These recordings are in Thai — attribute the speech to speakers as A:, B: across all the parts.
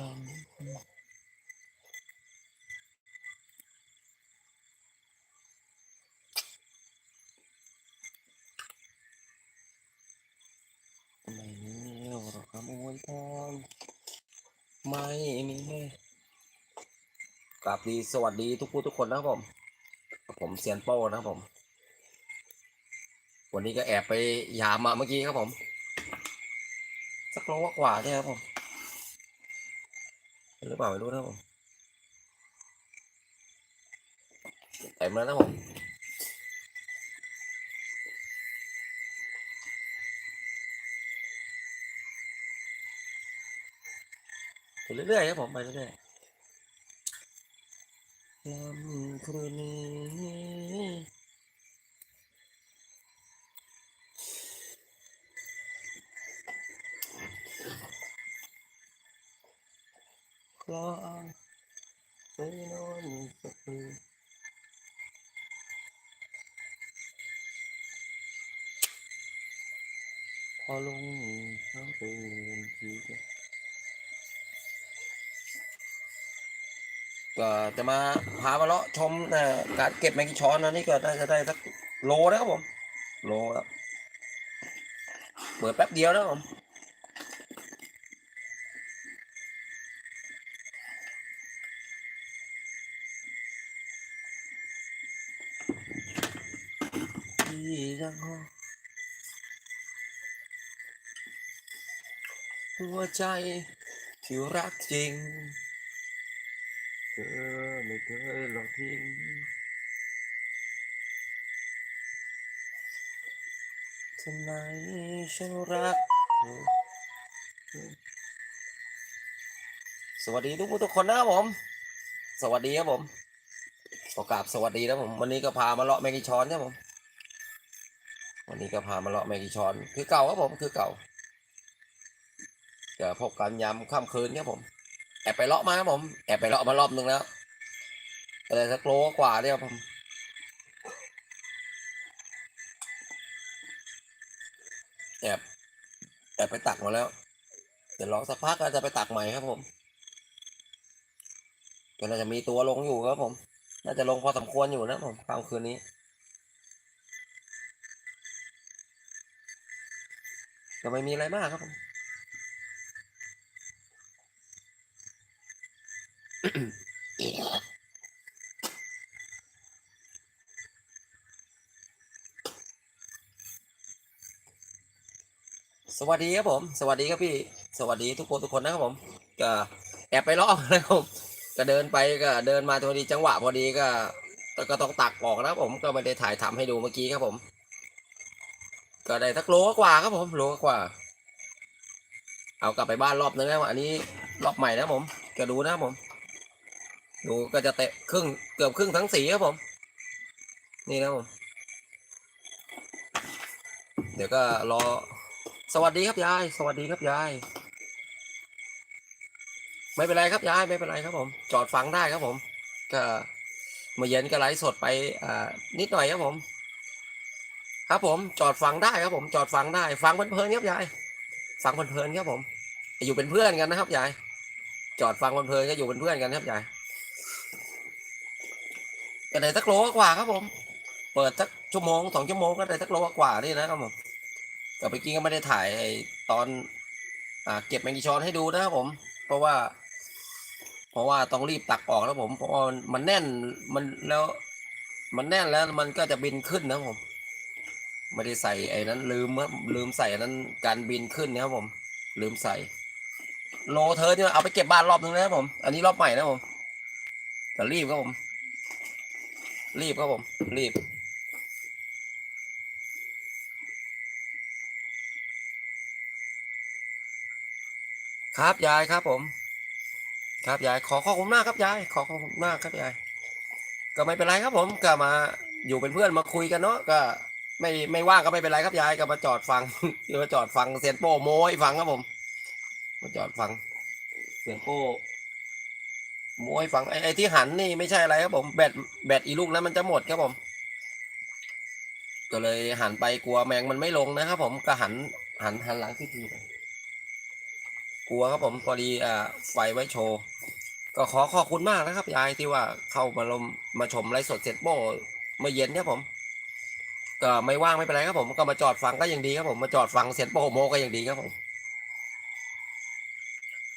A: ไม่มีหรอกขโมยทองไม่มีกราบดีสวัสดีทุกผู้ทุกคนนะครับผม ผมเซียนโป้นะครับผม วันนี้ก็แอบไปยามมาเมื่อกี้ครับผม สักโลกว่าใช่ครับผม เปล่าไม่รู้นะผมเต็มแล้วนะผมไปเรื่อยๆครับผมไปเรื่อยๆลำคืนนี้คลอไปนอนสักคืน พอลงเขาไปเรียนทีก็ก็จะมาพามาเลาะชมเอ่อการเก็บแมงกีช้อนนะนี่ก็น่าจะได้สักโลนะครับผม โลแล้วเปิดแป๊บเดียวนะครับผมที่ยัง หัวใจที่รักจริง เธอไม่เคยหลอกทิ้งทำไมฉันรักเธอสวัสดีทุกผู้ทุกคนนะครับผม สวัสดีครับผมขอกราบสวัสดีนะผม วันนี้ก็พามาเลาะแมกีช้อนครับผม วันนี้ก็พามาเลาะแมกีช้อน คือเก่าครับผม คือเก่า จะพบกันยามค่ำคืนครับผม แอบไปเลาะมาครับผม แอบไปเลาะมารอบนึงแล้วอะไรสักโลกว่าเนี่ยครับผมแอบแอบไปตักมาแล้ว เดี๋ยวรอสักพักก็จะไปตักใหม่ครับผมก็น่าจะมีตัวลงอยู่ครับผม น่าจะลงพอสมควรอยู่นะผมค่ำคืนนี้ก็ไม่มีอะไรมากครับผม สวัสดีครับผม สวัสดีครับพี่ สวัสดีทุกคนทุกคนนะครับผม ก็แอบไปลอกนะครับผมก็เดินไปก็เดินมาพอดีจังหวะพอดีก็ก็ต้องตักออกนะผมก็ไม่ได้ถ่ายทำให้ดูเมื่อกี้ครับผม ก็ได้สักโลกว่าครับผมโลกว่า เอากลับไปบ้านรอบนึงนะครับอันนี้รอบใหม่นะผม ก็ดูนะผม ดูก็จะเตะครึ่งเกือบครึ่งทั้งสีครับผม นี่นะผม เดี๋ยวก็รอ สวัสดีครับยาย สวัสดีครับยาย ไม่เป็นไรครับยายไม่เป็นไรครับผม จอดฟังได้ครับผม ก็เมื่อเย็นก็ไลฟ์สดไปอ่านิดหน่อยครับผม ครับผมจอดฟังได้ครับผม จอดฟังได้ ฟังเพลินๆครับยายฟังเพลินๆครับผม อยู่เป็นเพื่อนกันนะครับยายจอดฟังเพลินๆก็อยู่เป็นเพื่อนกันครับยายก็ได้สักโลกว่าครับผม เปิดสักชั่วโมงสองชั่วโมงก็ได้สักโลกว่านี่นะครับผม แต่เมื่อกี้ก็ไม่ได้ถ่ายไอ้ตอนอ่าเก็บแมงกีช้อนให้ดูนะครับผม เพราะว่า เพราะว่าต้องรีบตักออกแล้วผมเพราะว่ามันแน่นมันแล้ว มันแน่นแล้วมันก็จะบินขึ้นนะผมไม่ได้ใส่ไอ้นั้นลืมครับลืมใส่อันนั้นการบินขึ้นนะครับผม ลืมใส่ โลเธอเนี่ยเอาไปเก็บบ้านรอบนึงนะครับผม อันนี้รอบใหม่นะผมแต่รีบครับผม รีบครับผม รีบ ครับยายครับผม ครับยายขอขอบคุณมากครับยาย ขอขอบคุณมากครับยาย ก็ไม่เป็นไรครับผมก็มาอยู่เป็นเพื่อนมาคุยกันเนาะก็ ไม่ไม่ว่างก็ไม่เป็นไรครับยายก็มาจอดฟังมาจอดฟังเซียนโป้โม้ฟังครับผม มาจอดฟังเซียนโป้โม้ฟังไอ้ไอ้ที่หันนี่ไม่ใช่อะไรครับผมแบตแบตอีลูกนั้นมันจะหมดครับผม ก็เลยหันไปกลัวแมงมันไม่ลงนะครับผมก็หันหันหันหลังที่ทีไป กลัวครับผมพอดีอ่าไฟไว้โชว์ ก็ขอขอบคุณมากนะครับยายที่ว่าเข้ามาลมมาชมไลฟ์สดเสร็จโบเมื่อเย็นเนี่ยผม ก็ไม่ว่างไม่เป็นไรครับผมก็มาจอดฟังก็ยังดีครับผมมาจอดฟังเสร็จโบโมก็ยังดีครับผม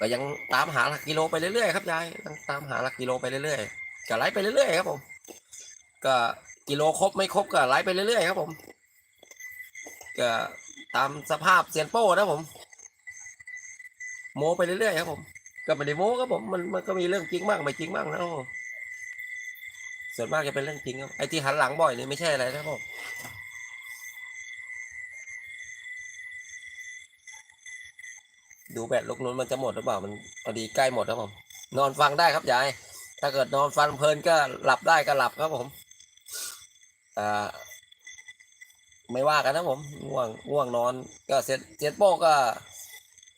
A: ก็ยังตามหาหลักกิโลไปเรื่อยๆครับยายตามหาหลักกิโลไปเรื่อยๆก็ไลฟ์ไปเรื่อยๆครับผม ก็กิโลครบไม่ครบก็ไลฟ์ไปเรื่อยๆครับผมก็ตามสภาพเซียนโป้นะผม โมไปเรื่อยๆครับผมก็ไม่ได้โม้ครับผมมันมันก็มีเรื่องจริงบ้างไม่จริงบ้างนะครับผมส่วนมากจะเป็นเรื่องจริงครับไอ้ที่หันหลังบ่อยนี่ไม่ใช่อะไรนะครับผมดูแบตลูกนู้นมันจะหมดหรือเปล่ามันพอดีใกล้หมดครับผม นอนฟังได้ครับยาย ถ้าเกิดนอนฟังเพลินก็หลับได้ก็หลับครับผมอ่าไม่ว่ากันนะผมง่วงง่วงนอนก็เสร็จเสร็จโป้ก็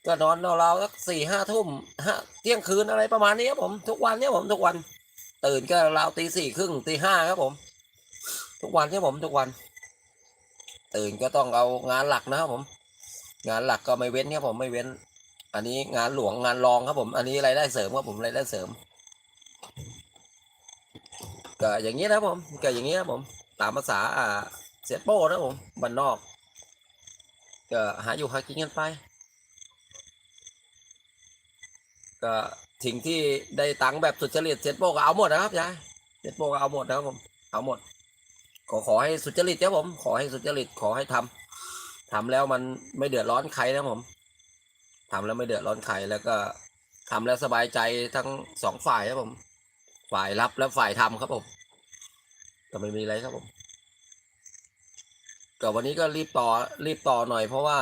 A: ก็นอนเราๆสักสี่ห้าทุ่มห้าเที่ยงคืนอะไรประมาณนี้ครับผมทุกวันเนี่ยผมทุกวัน ตื่นก็ราวตีสี่ครึ่งตีห้าครับผม ทุกวันเนี่ยผมทุกวัน ตื่นก็ต้องเอางานหลักนะครับผม งานหลักก็ไม่เว้นครับผมไม่เว้น อันนี้งานหลวงงานรองครับผม อันนี้รายได้เสริมครับผมรายได้เสริมก็อย่างนี้นะครับผมก็อย่างนี้ครับผม ตามภาษาอ่าเสียโป้นะผมบ้านนอกก็หาอยู่หากินกันไป ก็สิ่งที่ได้ตังค์แบบสุดเจริตเสร็จโปก็เอาหมดนะครับยายเสร็จโปก็เอาหมดนะครับผมเอาหมด ขอขอให้สุจริตครับผม ขอให้สุจริตขอให้ทำทำแล้วมันไม่เดือดร้อนใครนะผมทำแล้วไม่เดือดร้อนใครแล้วก็ทำแล้วสบายใจทั้งสองฝ่ายครับผม ฝ่ายรับและฝ่ายทำครับผมก็ไม่มีอะไรครับผมก็วันนี้ก็รีบต่อรีบต่อหน่อยเพราะว่า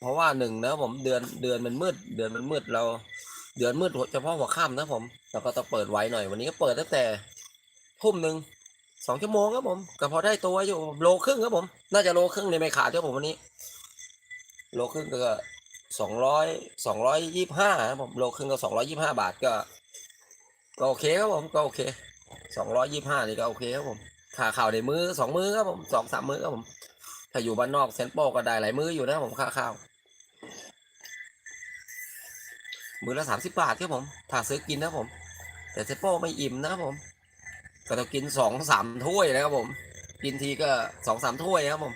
A: เพราะว่าหนึ่งนะผมเดือนเดือนมันมืด เดือนมันมืดเรา เดือนมืดเฉพาะหัวค่ำนะผมเราก็ต้องเปิดไว้หน่อยวันนี้ก็เปิดตั้งแต่ทุ่มหนึ่งสองชั่วโมงครับผมก็พอได้ตัวอยู่โลครึ่งครับผม น่าจะโลครึ่งในไม่ขาดครับผมวันนี้ โลครึ่งก็สองร้อยสองร้อยยี่ห้าครับผมโลครึ่งก็สองร้อยยี่ห้าบาทก็ก็โอเคครับผมก็โอเคสองร้อยยี่ห้านี่ก็โอเคครับผมค่าข่าวในมือสองมือครับผมสองสามมือครับผมถ้าอยู่บ้านนอกเซนโปก็ได้หลายมืออยู่นะผมค่าข้าว มือละสามสิบบาทครับผมถ้าซื้อกินนะผม แต่เซโป้ไม่อิ่มนะครับผมก็ต้องกินสองสามถ้วยนะครับผม กินทีก็สองสามถ้วยครับผม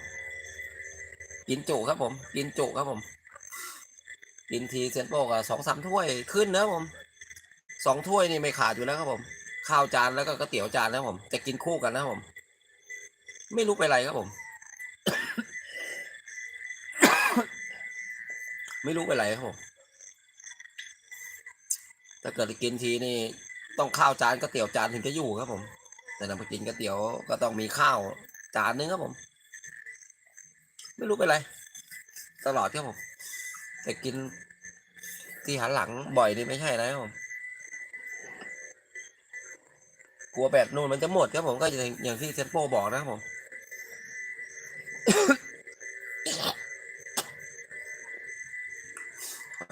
A: กินจุครับผม กินจุครับผม กินทีเซนโป้ก็สองสามถ้วยขึ้นนะครับผมสองถ้วยนี่ไม่ขาดอยู่แล้วครับผม ข้าวจานแล้วก็ก๋วยเตี๋ยวจานนะครับผม จะกินคู่กันนะครับผม ไม่รู้ไปไรครับผม ไม่รู้ไปไรครับผม ถ้าเกิดกินทีนี่ต้องข้าวจานก๋วยเตี๋ยวจานถึงจะอยู่ครับผม แต่ถ้าไปกินก๋วยเตี๋ยวก็ต้องมีข้าวจานนึงครับผม ไม่รู้เป็นไร ตลอดครับผม แต่กินที่หันหลังบ่อยนี่ไม่ใช่นะครับผมกลัวแบบนู่นมันจะหมดครับผมก็อย่างอย่างที่เซนโปบอกนะครับผม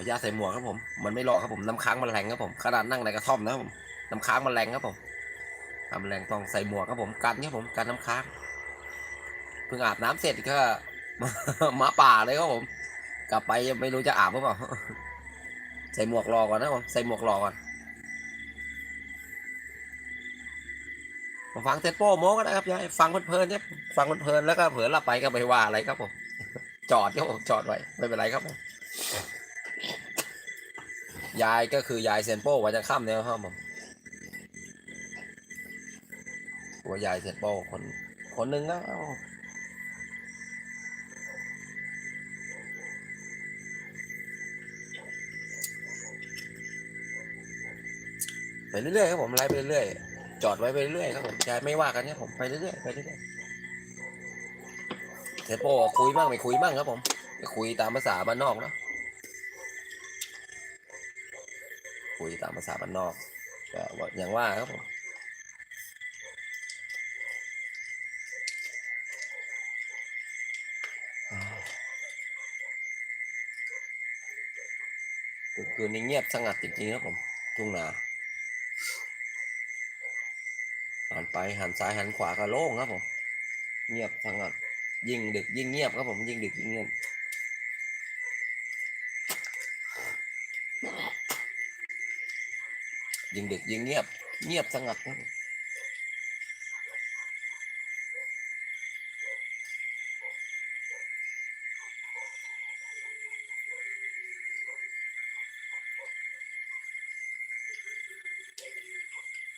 A: ญาใส่หมวกครับผม มันไม่รอครับผมน้ำค้างมันแรงครับผม ขนาดนั่งในกระท่อมนะครับผม น้ำค้างมันแรงครับผมทำแรงต้องใส่หมวกครับผม กันครับผมกันน้ำค้าง เพิ่งอาบน้ำเสร็จก็มาป่าเลยครับผม กลับไปไม่รู้จะอาบหรือเปล่า ใส่หมวกรอก่อนนะครับผมใส่หมวกรอก่อนมฟังเซตโป้โมก็ได้ครับยายฟังเพลินๆเนี่ยฟังเพลินๆแล้วก็เผลอหลับไปก็ไม่ว่าอะไรครับผม จอดครับผมจอดไว้ไม่เป็นไรครับผม ยายก็คือยายเซนโป้วันจะค่ำเนี่ยครับผมตัวยายเซนโป้คนคนหนึ่งนะเอาไปเรื่อยๆครับผมไล่ไปเรื่อยจอดไว้ไปเรื่อยครับผมยายไม่ว่ากันเนี่ยผมไปเรื่อยๆไปเรื่อยๆเซนโป้คุยบ้างไม่คุยบ้างครับผมคุยตามภาษาบ้านนอกเนาะ ยตามภาษาบ้านนอกก็ว่าอย่างว่าครับผมคืนคืนนี้เงียบสงัดจริงๆครับผมทุ่งนาหันไปหันซ้ายหันขวาก็โล่งครับผม เงียบสงัด ยิ่งดึกยิ่งเงียบครับผมยิ่งดึกยิ่งเงียบ ยิงดึกยิงเงียบ เงียบสงัดครับ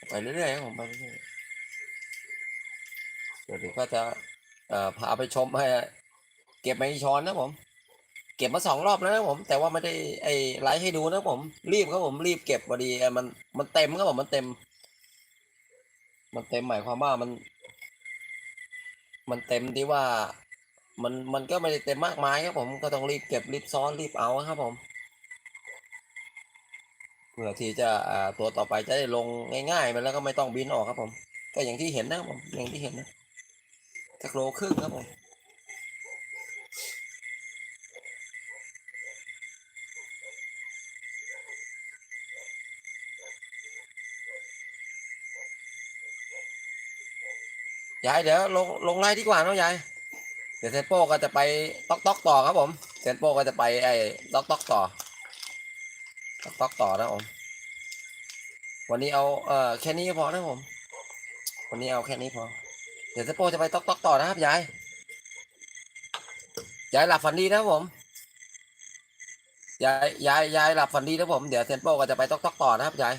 A: ไปเรื่อยๆผมไปเรื่อยๆเดี๋ยวก็จะพาไปชมให้เก็บไมงช้อนนะผม เก็บมาสองรอบแล้วนะผม แต่ว่าไม่ได้ไอไลฟ์ให้ดูนะผม รีบครับผมรีบเก็บพอดีมันมันเต็มครับผมมันเต็ม มันเต็มหมายความว่ามัน มันเต็มที่ว่า มันมันก็ไม่ได้เต็มมากมายครับผมก็ต้องรีบเก็บรีบซ้อนรีบเอาครับผมเพื่อที่จะตัวต่อไปจะได้ลงง่ายๆมันแล้วก็ไม่ต้องบินออกครับผม ก็อย่างที่เห็นนะครับผมอย่างที่เห็นนะสักโลครึ่งครับผม ยายเดี๋ยวลงลงไล่ดีกว่าเนาะยาย เดี๋ยวเซนโป้ก็จะไปต๊อกต๊อกต่อครับผมเซนโป้ก็จะไปไอ้ต๊อกต๊อกต่อต๊อกต๊อกต่อนะผมวันนี้เอาเอ่อแค่นี้พอนะผม วันนี้เอาแค่นี้พอ เดี๋ยวเซนโป้จะไปต๊อกต๊อกต่อนะครับยายยายหลับฝันดีนะผมยายยายยายหลับฝันดีนะผม เดี๋ยวเซนโป้ก็จะไปต๊อกต๊อกต่อนะครับยาย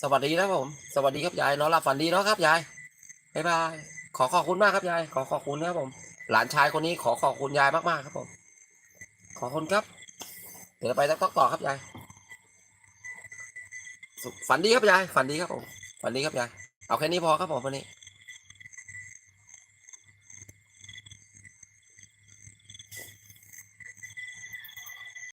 A: สวัสดีนะผม สวัสดีครับยายนอนหลับฝันดีเนาะครับยาย บ๊ายบาย ขอขอบคุณมากครับยาย ขอขอบคุณนะครับผม หลานชายคนนี้ขอขอบคุณยายมากๆครับผม ขอบคุณครับ เดี๋ยวไปต๊อกต่อครับยาย ฝันดีครับยาย ฝันดีครับผม ฝันดีครับยาย เอาแค่นี้พอครับผมวันนี้